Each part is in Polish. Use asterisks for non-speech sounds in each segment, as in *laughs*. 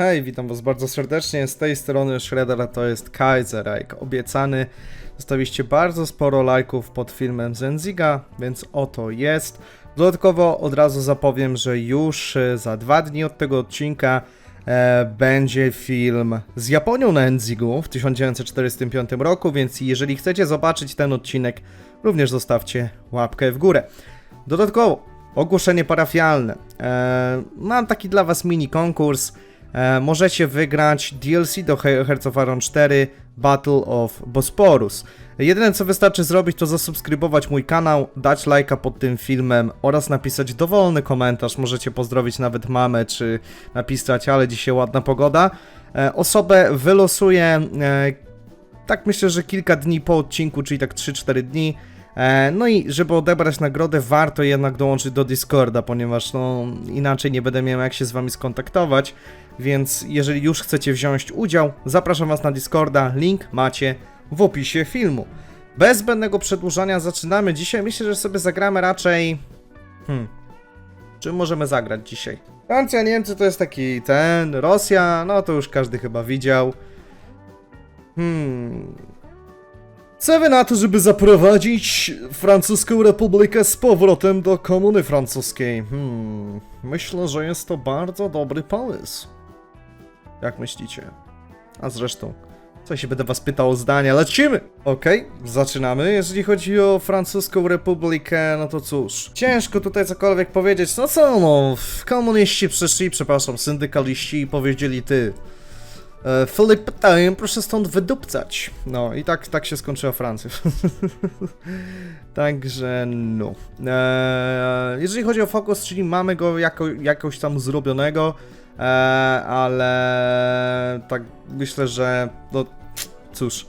Hej, witam was bardzo serdecznie. Z tej strony Shredder, a to jest Kaiser, jak obiecany. Zostawiliście bardzo sporo lajków pod filmem Zenziga, więc oto jest. Dodatkowo od razu zapowiem, że już e, za dwa dni od tego odcinka e, będzie film z Japonią na Enzigu w 1945 roku, więc jeżeli chcecie zobaczyć ten odcinek, również zostawcie łapkę w górę. Dodatkowo, ogłoszenie parafialne. E, mam taki dla Was mini konkurs. E, możecie wygrać DLC do He- Hearts of Iron 4 Battle of Bosporus. Jedyne co wystarczy zrobić to zasubskrybować mój kanał, dać lajka pod tym filmem oraz napisać dowolny komentarz. Możecie pozdrowić nawet mamę czy napisać, ale dzisiaj ładna pogoda. E, osobę wylosuję e, tak myślę, że kilka dni po odcinku, czyli tak 3-4 dni. E, No i żeby odebrać nagrodę, warto jednak dołączyć do Discorda, ponieważ no inaczej nie będę miał jak się z wami skontaktować. Więc jeżeli już chcecie wziąć udział, zapraszam was na Discorda. Link macie w opisie filmu. Bez zbędnego przedłużania zaczynamy. Dzisiaj myślę, że sobie zagramy raczej. Hmm. Czym możemy zagrać dzisiaj? Francja, Niemcy to jest taki ten. Rosja, no to już każdy chyba widział. Hmm. Co wy na to, żeby zaprowadzić francuską republikę z powrotem do komuny francuskiej? Hmm, myślę, że jest to bardzo dobry pomysł. Jak myślicie? A zresztą, co się będę was pytał o zdania, lecimy! Okej, zaczynamy. Jeżeli chodzi o francuską republikę, no to cóż, ciężko tutaj cokolwiek powiedzieć. No co no, komuniści przyszli, przepraszam, syndykaliści i powiedzieli ty. E, Filip proszę stąd wydupcać. No i tak, tak się skończyła Francja. *laughs* Także no. E, jeżeli chodzi o fokus, czyli mamy go jako, jakoś tam zrobionego, e, ale tak myślę, że no cóż.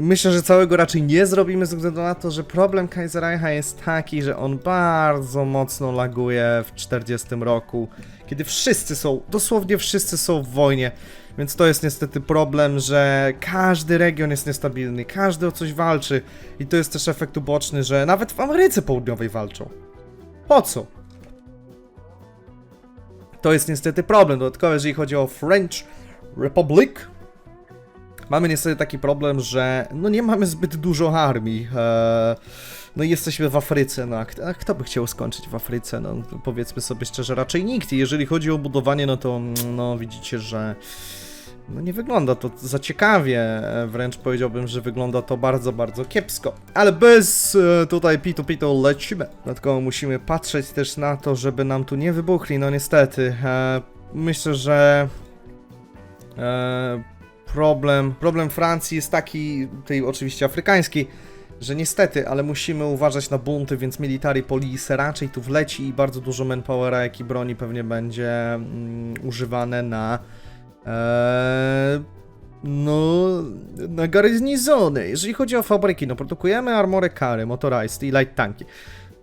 Myślę, że całego raczej nie zrobimy ze względu na to, że problem Kaiserreicha jest taki, że on bardzo mocno laguje w 40 roku, kiedy wszyscy są, dosłownie wszyscy są w wojnie. Więc to jest niestety problem, że każdy region jest niestabilny, każdy o coś walczy i to jest też efekt uboczny, że nawet w Ameryce Południowej walczą. Po co? To jest niestety problem. Dodatkowo, jeżeli chodzi o French Republic, mamy niestety taki problem, że no nie mamy zbyt dużo armii. Eee, no i jesteśmy w Afryce, no a kto, by chciał skończyć w Afryce? No powiedzmy sobie szczerze, raczej nikt. I jeżeli chodzi o budowanie, no to no widzicie, że no nie wygląda to za ciekawie, e, wręcz powiedziałbym, że wygląda to bardzo, bardzo kiepsko. Ale bez e, tutaj pitu pitu lecimy. Dodatkowo musimy patrzeć też na to, żeby nam tu nie wybuchli, no niestety. E, myślę, że e, problem, problem Francji jest taki, tej oczywiście afrykański, że niestety, ale musimy uważać na bunty, więc military police raczej tu wleci i bardzo dużo manpowera, jak i broni pewnie będzie mm, używane na Eee, no, na garnizony. Jeżeli chodzi o fabryki, no produkujemy armory kary, motorized i light tanki.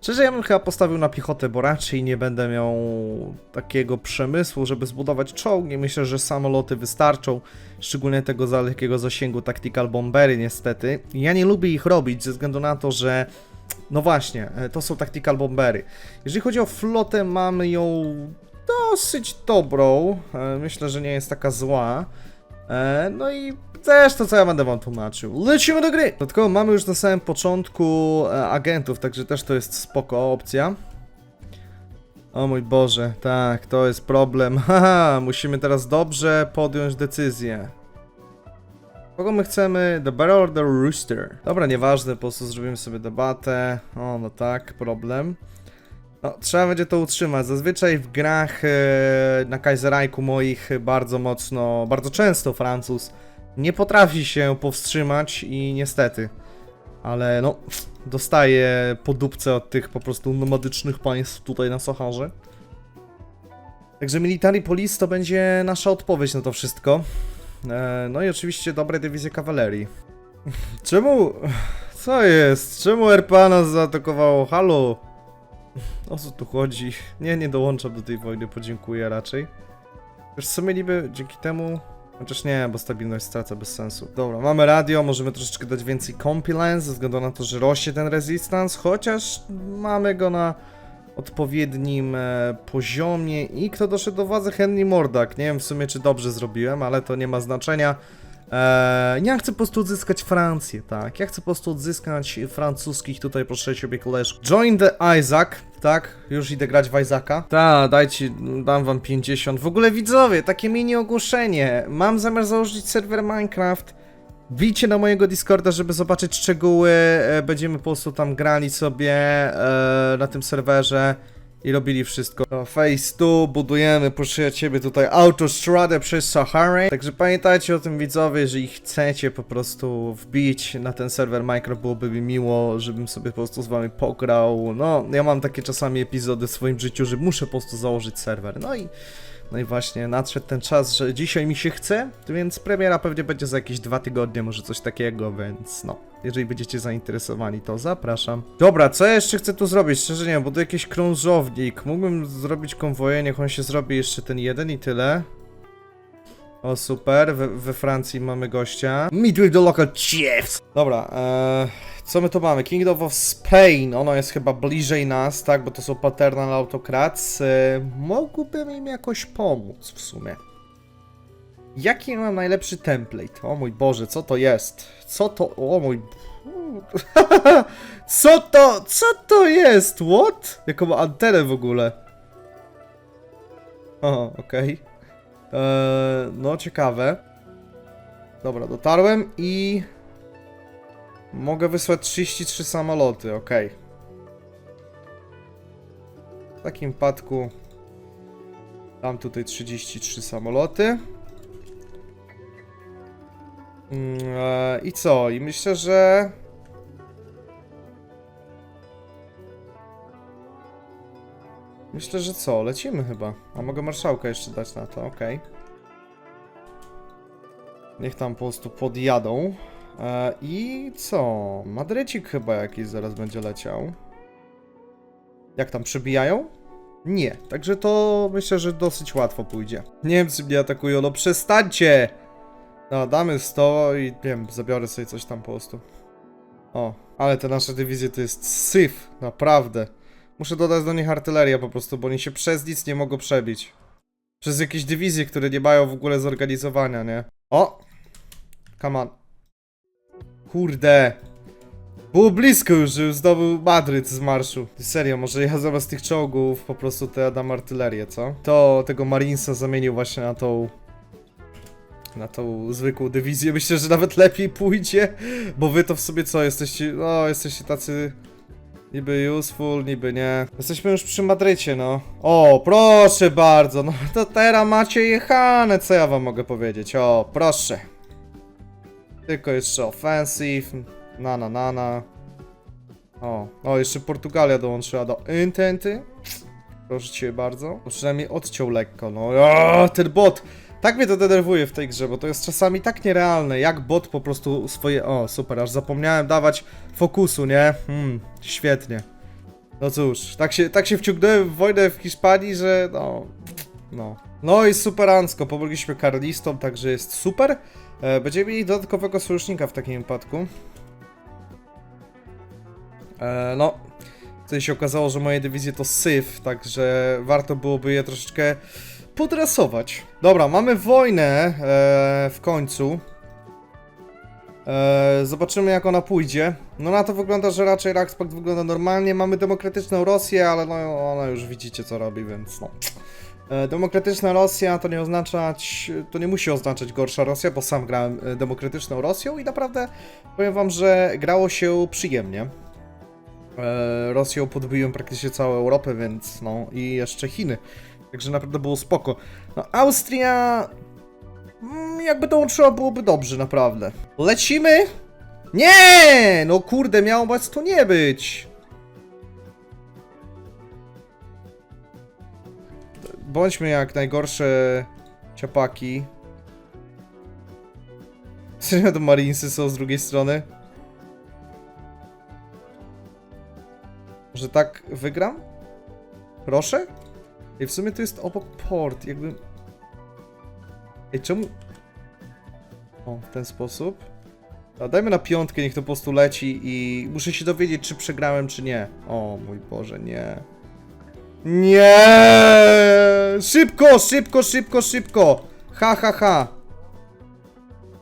Szczerze, ja bym chyba postawił na piechotę, bo raczej nie będę miał takiego przemysłu, żeby zbudować czołgi. Myślę, że samoloty wystarczą, szczególnie tego za lekkiego zasięgu tactical bombery niestety. Ja nie lubię ich robić ze względu na to, że no właśnie, e, to są tactical bombery. Jeżeli chodzi o flotę, mamy ją dosyć dobrą. E, Myślę, że nie jest taka zła. E, No i też to, co ja będę wam tłumaczył. Lecimy do gry! Dodatkowo mamy już na samym początku e, agentów, także też to jest spoko opcja. O mój Boże, tak, to jest problem. *laughs* Haha, musimy teraz dobrze podjąć decyzję. Kogo my chcemy? The Bearer or the Rooster? Dobra, nieważne, po prostu zrobimy sobie debatę. O, no tak, problem. No, trzeba będzie to utrzymać. Zazwyczaj w grach e, na Kaiserreichu moich bardzo mocno, bardzo często Francuz nie potrafi się powstrzymać i niestety. Ale no, dostaje podupce od tych po prostu nomadycznych państw tutaj na Saharze. Także Military Police to będzie nasza odpowiedź na to wszystko. E, no i oczywiście dobre dywizje kawalerii. *laughs* Czemu... Co jest? Czemu RPA nas zaatakowało? Halo? O co tu chodzi? Nie, nie dołączam do tej wojny, podziękuję raczej. Wiesz co mieliby dzięki temu... Chociaż nie, bo stabilność straca bez sensu. Dobra, mamy radio, możemy troszeczkę dać więcej compilance, ze względu na to, że rośnie ten resistance, chociaż mamy go na odpowiednim e, poziomie i kto doszedł do władzy Henry Mordak. Nie wiem w sumie, czy dobrze zrobiłem, ale to nie ma znaczenia. Eee, ja chcę po prostu odzyskać Francję, tak? Ja chcę po prostu odzyskać francuskich tutaj, proszę ciebie, koleżku. Join the Isaac, tak? Już idę grać w Isaaca. Ta, dajcie, dam wam 50. W ogóle widzowie, takie mini ogłoszenie. Mam zamiar założyć serwer Minecraft. Wbijcie na mojego Discorda, żeby zobaczyć szczegóły. E, Będziemy po prostu tam grali sobie e, na tym serwerze i robili wszystko. Phase 2, budujemy, proszę ciebie tutaj autostradę przez Saharę. Także pamiętajcie o tym widzowie, jeżeli chcecie po prostu wbić na ten serwer Minecraft, byłoby mi miło, żebym sobie po prostu z wami pograł. No, ja mam takie czasami epizody w swoim życiu, że muszę po prostu założyć serwer. No i no i właśnie nadszedł ten czas, że dzisiaj mi się chce, więc premiera pewnie będzie za jakieś dwa tygodnie, może coś takiego, więc no. Jeżeli będziecie zainteresowani, to zapraszam. Dobra, co ja jeszcze chcę tu zrobić? Szczerze nie wiem, bo tu jakiś krążownik. Mógłbym zrobić konwoje, niech on się zrobi jeszcze ten jeden i tyle. O, super. We, we Francji mamy gościa. Meet with the local chiefs. Dobra, eee, co my tu mamy? Kingdom of Spain. Ono jest chyba bliżej nas, tak? Bo to są paternal autocrats. Eee, mógłbym im jakoś pomóc w sumie. Jaki mam najlepszy template? O mój Boże, co to jest? Co to... O mój... *laughs* co to... Co to jest? What? Jaką antenę w ogóle? O, okej. Eee, no, ciekawe. Dobra, dotarłem i... Mogę wysłać 33 samoloty, okej. W takim padku... Dam tutaj 33 samoloty. Mm, e, I co? I myślę, że... Myślę, że co? Lecimy chyba. A mogę marszałka jeszcze dać na to, okej. Niech tam po prostu podjadą. E, I co? Madrycik chyba jakiś zaraz będzie leciał. Jak tam przybijają? Nie, także to myślę, że dosyć łatwo pójdzie. Niemcy mnie atakują, no przestańcie! No, damy 100 i nie wiem, zabiorę sobie coś tam po prostu. O, ale te nasze dywizje to jest syf, naprawdę. Muszę dodać do nich artylerię po prostu, bo oni się przez nic nie mogą przebić. Przez jakieś dywizje, które nie mają w ogóle zorganizowania, nie? O! Come on. Kurde. Było blisko już, że już zdobył Madryt z marszu. Serio, może ja zamiast tych czołgów po prostu te dam artylerię, co? To tego Marinesa zamienił właśnie na tą na tą zwykłą dywizję. Myślę, że nawet lepiej pójdzie, bo wy to w sobie co, jesteście, no, jesteście tacy niby useful, niby nie. Jesteśmy już przy Madrycie, no. O, proszę bardzo, no to teraz macie jechane, co ja wam mogę powiedzieć, o, proszę. Tylko jeszcze offensive, na na na na. O, o, jeszcze Portugalia dołączyła do intenty. Proszę cię bardzo. Przynajmniej odciął lekko, no. O, ten bot! Tak mnie to denerwuje w tej grze, bo to jest czasami tak nierealne, jak bot po prostu swoje... O, super, aż zapomniałem dawać fokusu, nie? Hmm, świetnie. No cóż, tak się, tak się wciągnąłem w wojnę w Hiszpanii, że no... No. No i superancko, pomogliśmy karlistom, także jest super. E, będziemy mieli dodatkowego sojusznika w takim wypadku. E, no, tutaj się okazało, że moje dywizje to syf, także warto byłoby je troszeczkę podrasować. Dobra, mamy wojnę e, w końcu. E, zobaczymy jak ona pójdzie. No na to wygląda, że raczej Raxpact wygląda normalnie. Mamy demokratyczną Rosję, ale no ona już widzicie co robi, więc no. E, demokratyczna Rosja to nie oznaczać, to nie musi oznaczać gorsza Rosja, bo sam grałem demokratyczną Rosją i naprawdę powiem wam, że grało się przyjemnie. E, Rosją podbiłem praktycznie całą Europę, więc no i jeszcze Chiny. Także naprawdę było spoko. No, Austria. mm, Jakby dołączyła, byłoby dobrze, naprawdę. Lecimy? Nie! No kurde, miało was tu nie być. Bądźmy jak najgorsze ciapaki. Serio, to Marinesy są z drugiej strony? Może tak wygram? Proszę? I w sumie to jest obok port, jakby... Ej, czemu... O, w ten sposób. A dajmy na piątkę, niech to po prostu leci i muszę się dowiedzieć, czy przegrałem, czy nie. O mój Boże, nie. Nie! Szybko, szybko, szybko, szybko! Ha, ha, ha!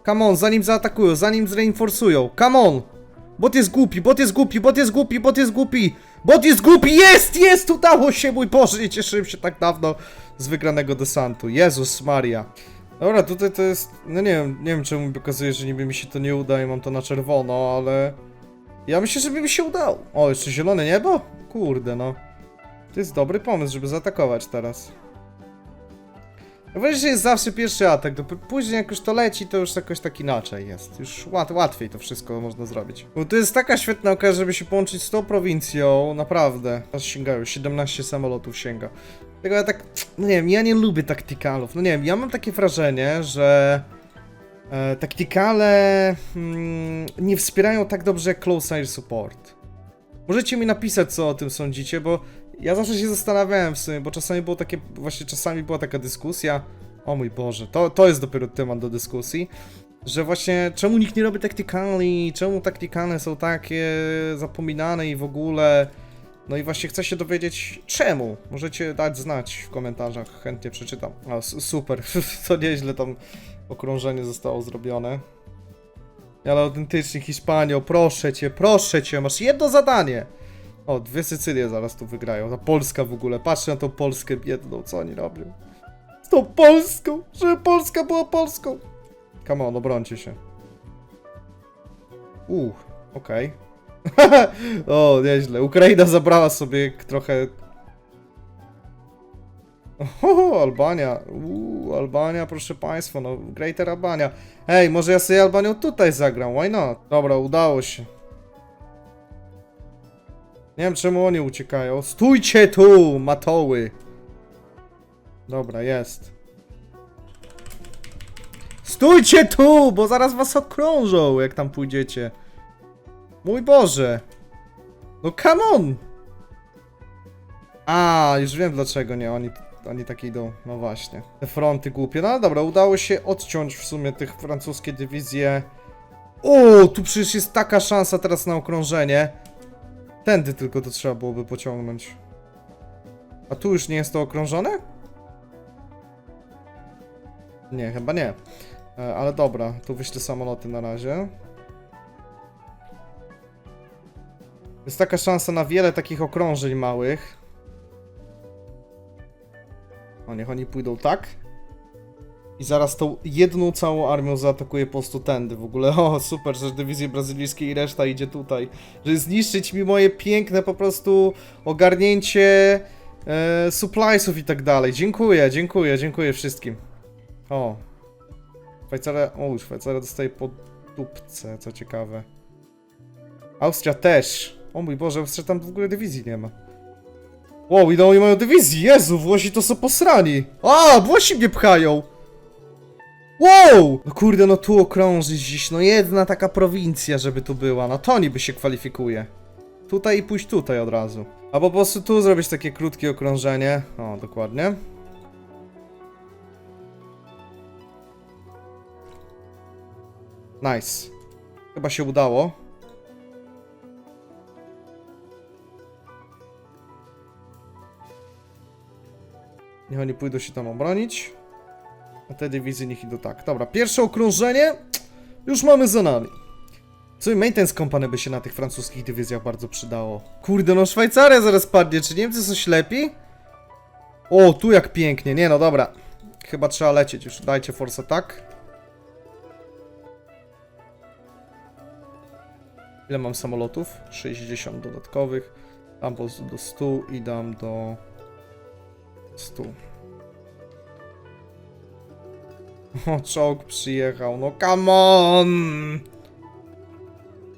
Come on, zanim zaatakują, zanim zreinforcują. Come on! Bot jest głupi, bot jest głupi, bot jest głupi, bot jest głupi! Bot jest głupi! Jest, jest! Udało się, mój Boże! Nie cieszyłem się tak dawno z wygranego desantu. Jezus Maria. Dobra, tutaj to jest... No nie wiem, nie wiem czemu mi pokazuje, że niby mi się to nie uda i mam to na czerwono, ale... Ja myślę, że by mi się udało. O, jeszcze zielone niebo? Kurde, no. To jest dobry pomysł, żeby zaatakować teraz. Że jest zawsze pierwszy atak, p- później jak już to leci, to już jakoś tak inaczej jest. Już łat, łatwiej to wszystko można zrobić. Bo to jest taka świetna okazja, żeby się połączyć z tą prowincją, naprawdę. Aż sięgają, 17 samolotów sięga. Tylko ja tak, no nie wiem, ja nie lubię taktykalów. No nie wiem, ja mam takie wrażenie, że e, taktykale mm, nie wspierają tak dobrze jak Close Air Support. Możecie mi napisać, co o tym sądzicie, bo ja zawsze się zastanawiałem w sumie, bo czasami było takie, właśnie czasami była taka dyskusja, o mój Boże, to, to jest dopiero temat do dyskusji, że właśnie czemu nikt nie robi taktykali, czemu taktykale są takie zapominane i w ogóle, no i właśnie chcę się dowiedzieć czemu, możecie dać znać w komentarzach, chętnie przeczytam. A, su- super, *laughs* to nieźle tam okrążenie zostało zrobione. Ale autentycznie Hiszpanią, proszę cię, proszę cię, masz jedno zadanie. O, dwie Sycylie zaraz tu wygrają. Ta Polska w ogóle. Patrzę na tą Polskę biedną, co oni robią. Z tą Polską! Żeby Polska była Polską! Come on, obrońcie się. Uch, okej. *laughs* o, nieźle. Ukraina zabrała sobie trochę... *laughs* Oho, Albania. Uuu, Albania, proszę państwa, no, Greater Albania. Ej, może ja sobie Albanią tutaj zagram, why not? Dobra, udało się. Nie wiem czemu oni uciekają. Stójcie tu, matoły! Dobra, jest. Stójcie tu, bo zaraz was okrążą, jak tam pójdziecie. Mój Boże. No come on! A, już wiem dlaczego nie, oni, oni tak idą. No właśnie. Te fronty głupie. No dobra, udało się odciąć w sumie tych francuskie dywizje. O, tu przecież jest taka szansa teraz na okrążenie. Tędy tylko to trzeba byłoby pociągnąć. A tu już nie jest to okrążone? Nie, chyba nie. E, ale dobra, tu wyślę samoloty na razie. Jest taka szansa na wiele takich okrążeń małych. O, niech oni pójdą tak. I zaraz tą jedną całą armią zaatakuje po prostu tędy. W ogóle, *laughs* o super, że dywizje brazylijskie i reszta idzie tutaj. Żeby zniszczyć mi moje piękne po prostu ogarnięcie e, suppliesów i tak dalej. Dziękuję, dziękuję, dziękuję wszystkim. O. Szwajcaria, o, Szwajcaria dostaje po dupce, co ciekawe. Austria też. O mój Boże, Austria tam w ogóle dywizji nie ma. Wow, idą oni mają dywizji, Jezu, Włosi to są posrani. A, Włosi mnie pchają. Wow! No kurde, no tu okrążyć dziś, no jedna taka prowincja, żeby tu była, no to niby się kwalifikuje. Tutaj i pójść tutaj od razu. Albo po prostu tu zrobić takie krótkie okrążenie. O, dokładnie. Nice. Chyba się udało. Niech oni pójdą się tam obronić. A te dywizje niech idą tak. Dobra, pierwsze okrążenie już mamy za nami. Co i maintenance company by się na tych francuskich dywizjach bardzo przydało. Kurde, no Szwajcaria zaraz padnie. Czy Niemcy są ślepi? O, tu jak pięknie. Nie no, dobra. Chyba trzeba lecieć już. Dajcie force attack. Ile mam samolotów? 60 dodatkowych. Dam po do 100 i dam do 100. O, czołg przyjechał, no come on!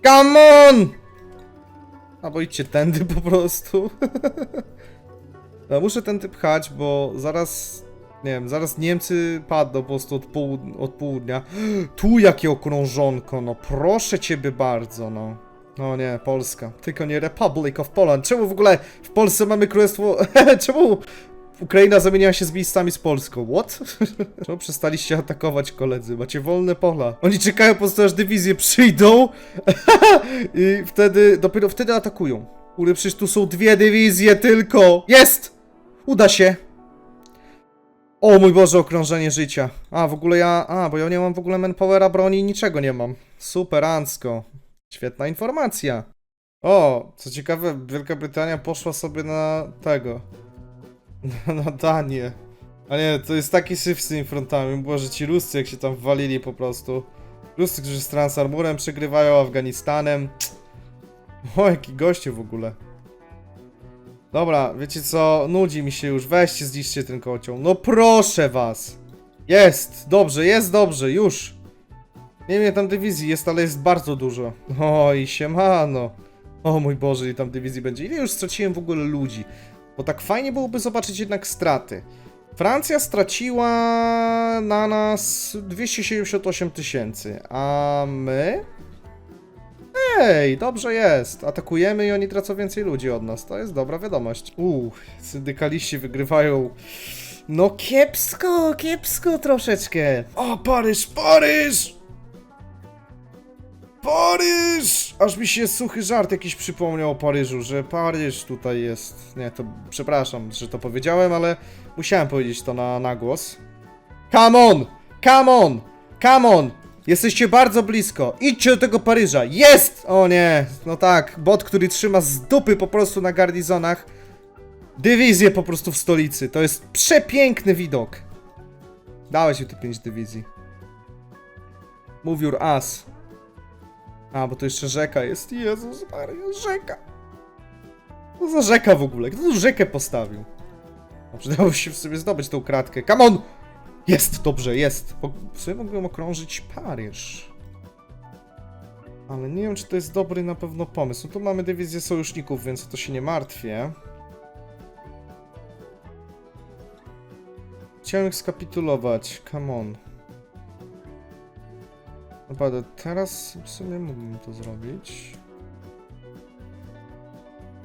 Come on! Albo idźcie tędy po prostu. *laughs* no, muszę tędy pchać, bo zaraz, nie wiem, zaraz Niemcy padną po prostu od, połud- od południa. *gasps* Tu jakie okrążonko, no proszę ciebie bardzo, no. No nie, Polska. Tylko nie Republic of Poland. Czemu w ogóle w Polsce mamy królestwo... *laughs* Czemu Ukraina zamieniła się z miejscami z Polską. What? *laughs* Czemu przestaliście atakować koledzy? Macie wolne pola. Oni czekają po prostu aż dywizje przyjdą *laughs* i wtedy, dopiero wtedy atakują. Kurde, przecież tu są dwie dywizje tylko. Jest! Uda się! O mój Boże, okrążenie życia. A, w ogóle ja... A, bo ja nie mam w ogóle manpowera, broni, niczego nie mam. Superancko. Świetna informacja. O, co ciekawe, Wielka Brytania poszła sobie na tego. Na Danię. A nie, to jest taki syf z tymi frontami. Boże, ci Ruscy jak się tam walili po prostu. Ruscy, którzy z Transarmurem przegrywają Afganistanem. *sniffs* O, jaki gościu w ogóle. Dobra, wiecie co? Nudzi mi się już. Weźcie, zniszczcie ten kocioł. No proszę was. Jest, dobrze, jest dobrze, już. Nie wiem, tam dywizji jest, ale jest bardzo dużo. O, i siemano. O mój Boże, ile tam dywizji będzie. Ile już straciłem w ogóle ludzi? Bo tak fajnie byłoby zobaczyć jednak straty. Francja straciła na nas 278 tysięcy, a my? Ej, dobrze jest. Atakujemy i oni tracą więcej ludzi od nas. To jest dobra wiadomość. Uuu, syndykaliści wygrywają. No kiepsko, kiepsko troszeczkę. O, Paryż, Paryż! Paryż! Aż mi się suchy żart jakiś przypomniał o Paryżu, że Paryż tutaj jest. Nie, to przepraszam, że to powiedziałem, ale musiałem powiedzieć to na, na głos. Come on! Come on! Come on! Jesteście bardzo blisko. Idźcie do tego Paryża. Jest! O nie, no tak. Bot, który trzyma z dupy po prostu na garnizonach. Dywizję po prostu w stolicy. To jest przepiękny widok. Dałeś mi te 5 dywizji. Move your ass. A, bo to jeszcze rzeka jest. Jezus Maria, rzeka. Co za rzeka w ogóle? Kto tu rzekę postawił? No, przydało się w sobie zdobyć tą kratkę. Come on! Jest, dobrze, jest. Po- W sumie mogłem okrążyć Paryż. Ale nie wiem, czy to jest dobry na pewno pomysł. No tu mamy dywizję sojuszników, więc o to się nie martwię. Chciałem ich skapitulować. Come on. Naprawdę, teraz w sumie mógłbym to zrobić.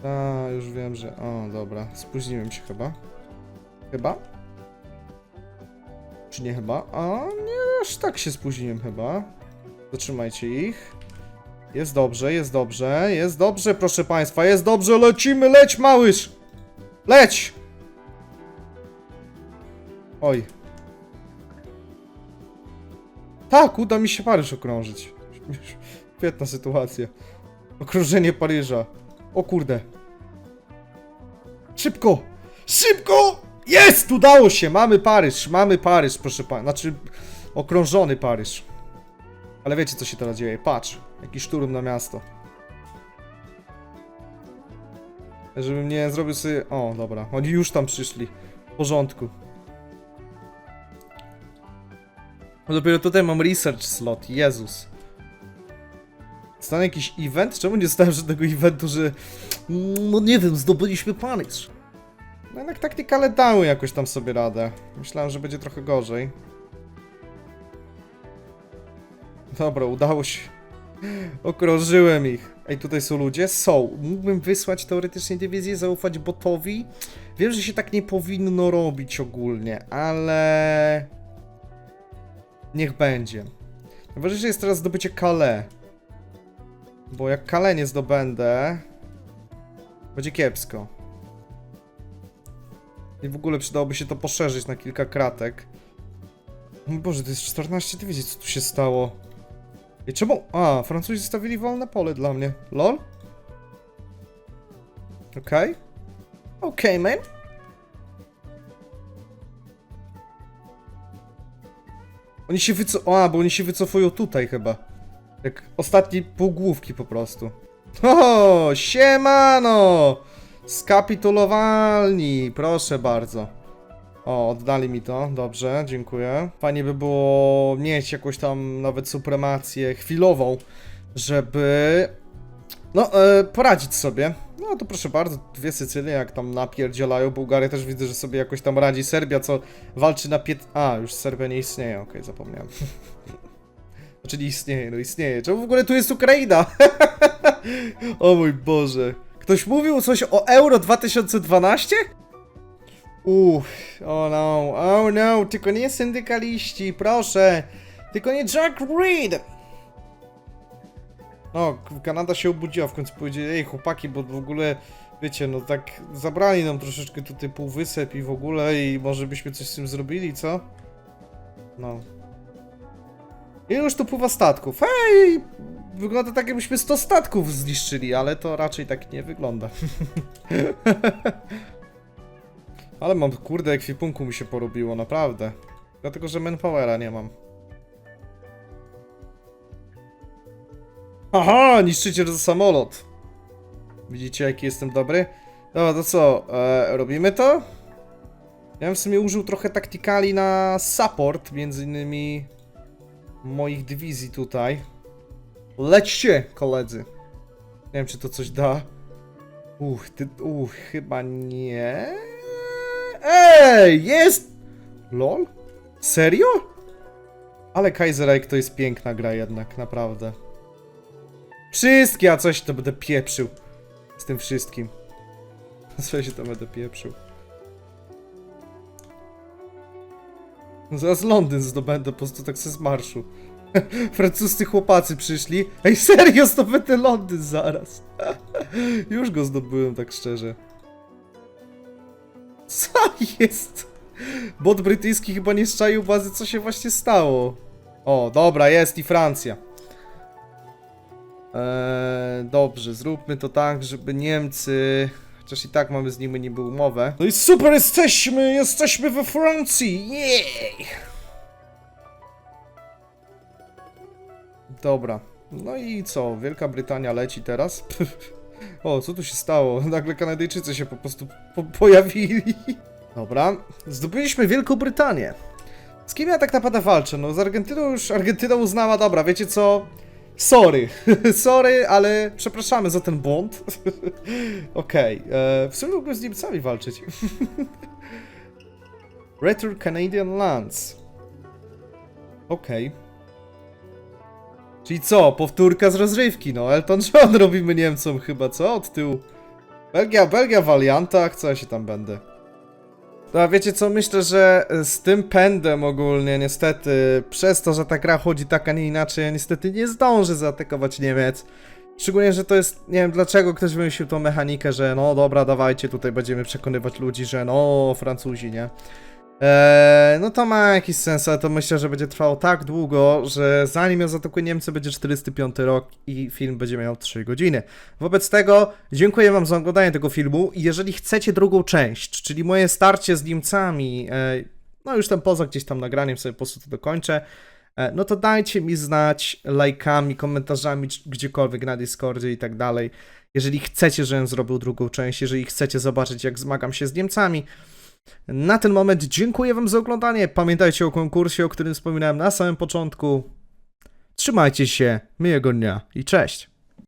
A, już wiem, że... O, dobra. Spóźniłem się chyba. Chyba? Czy nie chyba? A, nie, aż tak się spóźniłem chyba. Zatrzymajcie ich. Jest dobrze, jest dobrze, jest dobrze, proszę państwa, jest dobrze, lecimy, leć małyż! Leć! Oj. Tak, uda mi się Paryż okrążyć. Świetna sytuacja. Okrążenie Paryża. O kurde. Szybko! Szybko! Jest! Udało się! Mamy Paryż, mamy Paryż, proszę pana. Znaczy, okrążony Paryż. Ale wiecie, co się teraz dzieje? Patrz, jaki szturm na miasto. Żebym nie zrobił sobie... O, dobra, oni już tam przyszli. W porządku. No dopiero tutaj mam research slot, Jezus. Stan jakiś event? Czemu nie stałem żadnego eventu, że... No nie wiem, zdobyliśmy Paryż. No jednak taktykale dały jakoś tam sobie radę. Myślałem, że będzie trochę gorzej. Dobra, udało się. *laughs* Okrążyłem ich. Ej, tutaj są ludzie? Są. Mógłbym wysłać teoretycznie dywizję, zaufać botowi. Wiem, że się tak nie powinno robić ogólnie, ale... Niech będzie. Najważniejsze jest teraz zdobycie Calais. Bo jak Calais nie zdobędę... Będzie kiepsko. I w ogóle przydałoby się to poszerzyć na kilka kratek. O Boże, to jest 14 dywizji, co tu się stało? I czemu? A, Francuzi zostawili wolne pole dla mnie. LOL? Okej. Okej, man. Oni się wyco... A, bo oni się wycofują tutaj chyba. Jak ostatnie półgłówki po prostu. O, siemano! Skapitulowalni, proszę bardzo. O, oddali mi to, dobrze, dziękuję. Fajnie by było mieć jakąś tam nawet supremację chwilową, żeby no, e, poradzić sobie. No to proszę bardzo, dwie Sycylie jak tam napierdzielają, Bułgaria też widzę, że sobie jakoś tam radzi. Serbia co walczy na pięt... A, już Serbia nie istnieje, okej, zapomniałem. *laughs* Czyli istnieje, no istnieje. Czemu w ogóle tu jest Ukraina? *laughs* o mój Boże. Ktoś mówił coś o Euro 2012? Uff, oh no, oh no, tylko nie syndykaliści, proszę. Tylko nie Jack Reed. No, Kanada się obudziła, w końcu powiedzieli, ej chłopaki, bo w ogóle Wiecie, no tak zabrali nam troszeczkę tutaj półwysep i w ogóle i może byśmy coś z tym zrobili, co? No. I już tu pływa statków. Hej! Wygląda tak, jakbyśmy 100 statków zniszczyli, ale to raczej tak nie wygląda. *laughs* ale mam, kurde, ekwipunku mi się porobiło, naprawdę. Dlatego, że manpowera nie mam. Aha, niszczyciel za samolot. Widzicie, jaki jestem dobry? Dobra, to co, e, robimy to? Ja bym w sumie użył trochę taktykali na support, między innymi moich dywizji tutaj. Lećcie, koledzy. Nie wiem, czy to coś da. Uch, ty, uch, chyba nie. Ej, jest! LOL? Serio? Ale Kaiserreich to jest piękna gra jednak, naprawdę. Wszystkie, a coś to będę pieprzył. Z tym wszystkim. *laughs* Co się to będę pieprzył. Zaraz Londyn zdobędę po prostu tak se z marszu. *laughs* Francuscy chłopacy przyszli. Ej, serio, zdobędę Londyn zaraz. *laughs* Już go zdobyłem, tak szczerze. Co jest? Bot brytyjski chyba nie szczaił bazy, co się właśnie stało. O, dobra, jest i Francja. Eee, dobrze, zróbmy to tak, żeby Niemcy... Chociaż i tak mamy z nimi niby umowę. No i super, jesteśmy! Jesteśmy we Francji! Jej! Dobra. No i co? Wielka Brytania leci teraz. *laughs* o, co tu się stało? *laughs* Nagle Kanadyjczycy się po prostu po pojawili. *laughs* Dobra. Zdobyliśmy Wielką Brytanię. Z kim ja tak naprawdę walczę? No z Argentyną już Argentyna uznała, dobra, wiecie co? Sorry, *laughs* sorry, ale przepraszamy za ten błąd. *laughs* Okej, e, w sumie mógłbym z Niemcami walczyć. *laughs* Return Canadian Lands. Okej. Czyli co, powtórka z rozrywki, no. Elton John robimy Niemcom chyba, co? Od tyłu. Belgia, Belgia w aliantach, co ja się tam będę. No a wiecie co, myślę, że z tym pędem ogólnie niestety, przez to, że ta gra chodzi tak, a nie inaczej, ja niestety nie zdążę zaatakować Niemiec. Szczególnie, że to jest, nie wiem dlaczego ktoś wymyślił tą mechanikę, że no dobra, dawajcie, tutaj będziemy przekonywać ludzi, że no, Francuzi, nie? Eee, no to ma jakiś sens, ale to myślę, że będzie trwało tak długo, że zanim ja zaatakuję Niemcy będzie 45 rok i film będzie miał 3 godziny. Wobec tego dziękuję wam za oglądanie tego filmu i jeżeli chcecie drugą część, czyli moje starcie z Niemcami, e, no już ten poza gdzieś tam nagraniem sobie po prostu to dokończę, e, no to dajcie mi znać lajkami, komentarzami, gdziekolwiek na Discordzie i tak dalej. Jeżeli chcecie, żebym zrobił drugą część, jeżeli chcecie zobaczyć jak zmagam się z Niemcami, na ten moment dziękuję Wam za oglądanie. Pamiętajcie o konkursie, o którym wspominałem na samym początku. Trzymajcie się, miłego dnia i cześć.